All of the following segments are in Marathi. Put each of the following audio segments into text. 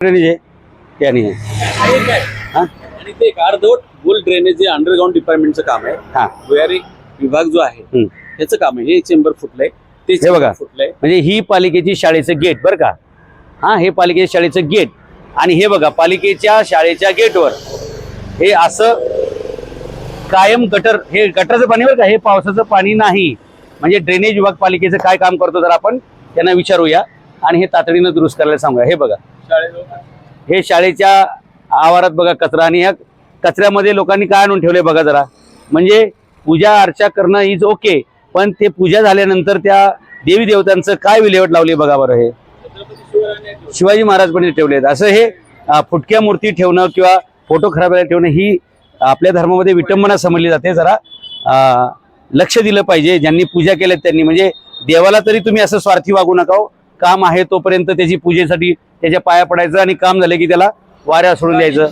ड्रेनेज आहे आहे हा. आणि ते एक अर्धवट गोल ड्रेनेज जे अंडरग्राऊंड डिपार्टमेंटचं काम आहे. हा. भुयारी विभाग जो आहे हम्म. त्याचं काम आहे. हे चेंबर फुटलंय ते हे बघा. chamber फुटलंय. म्हणजे ही पालिकेची शाळेचं गेट बरं का? हा हे पालिकेच्या शाळेचं गेट आणि हे बघा पालिकेच्या शाळेच्या गेटवर हे असं कायम गटर हे गटरचं पाणी बरं का हे पावसाचं पाणी नाही. म्हणजे ड्रेनेज विभाग पालिकेचं काय काम करतो जर आपण त्यांना विचारूया. आणि हे तातडीनं दुरुस्त करायला सांगूया. हे बघा. हे शाळेच्या आवारात बघा कचरा आणि ह्या कचऱ्यामध्ये लोकांनी काय आणून ठेवले बघा जरा. म्हणजे पूजा अर्चा करणं इज ओके पण ते पूजा झाल्यानंतर त्या देवी देवतांचं काय विल्हेवाट लावली बघा बरं हे. शिवाजी महाराज पण ठेवलेत. असं हे फुटक्या मूर्ती ठेवणं किंवा फोटो खराब ठेवणं ही आपल्या धर्मामध्ये विटंबना समजली जाते. जरा लक्ष दिलं पाहिजे. ज्यांनी पूजा केल्यात त्यांनी. म्हणजे देवाला तरी तुम्ही असं स्वार्थी वागू नका हो. काम आहे तोपर्यंत त्याची पूजेसाठी त्याच्या पाया पडायचं आणि काम झालं की त्याला वाऱ्या सोडून द्यायचं.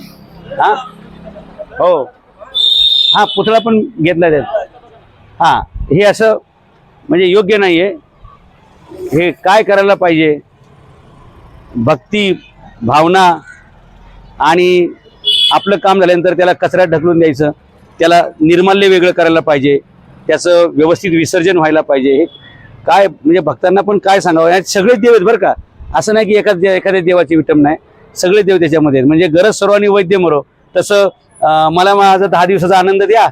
हा? हो. हा पुतळा पण घेतला त्यात. हा हे असं म्हणजे योग्य नाहीये. हे काय करायला पाहिजे? भक्ती भावना आणि आपलं काम झाल्यानंतर त्याला कचऱ्यात ढकलून द्यायचं. त्याला निर्माल्य वेगळं करायला पाहिजे. त्याचं व्यवस्थित विसर्जन व्हायला पाहिजे. हे काय म्हणजे भक्तांना पण काय सांगावं? यात सगळेच देव आहेत बरं का. असं नाही की एका दे- एखाद्या देवाची विटम नाही. सगळे देव त्याच्यामध्ये आहेत. म्हणजे गरज सर्वांनी वैद्य मरो. तसं मला माझा दहा दिवसाचा आनंद द्या.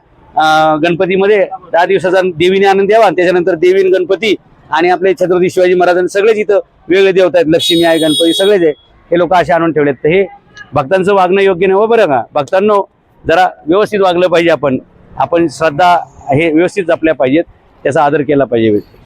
गणपतीमध्ये दहा दिवसाचा देवीने आनंद द्यावा. आणि त्याच्यानंतर देवीन गणपती आणि आपले छत्रपती शिवाजी महाराजांनी सगळेच इथं वेगळे देवता आहेत. लक्ष्मी आहे गणपती सगळेच आहे हे लोक असे आणून ठेवलेत. तर हे भक्तांचं वागणं योग्य नाही हो बरं का? भक्तांनो जरा व्यवस्थित वागलं पाहिजे आपण. आपण श्रद्धा हे व्यवस्थित जपल्या पाहिजेत. त्याचा आदर केला पाहिजे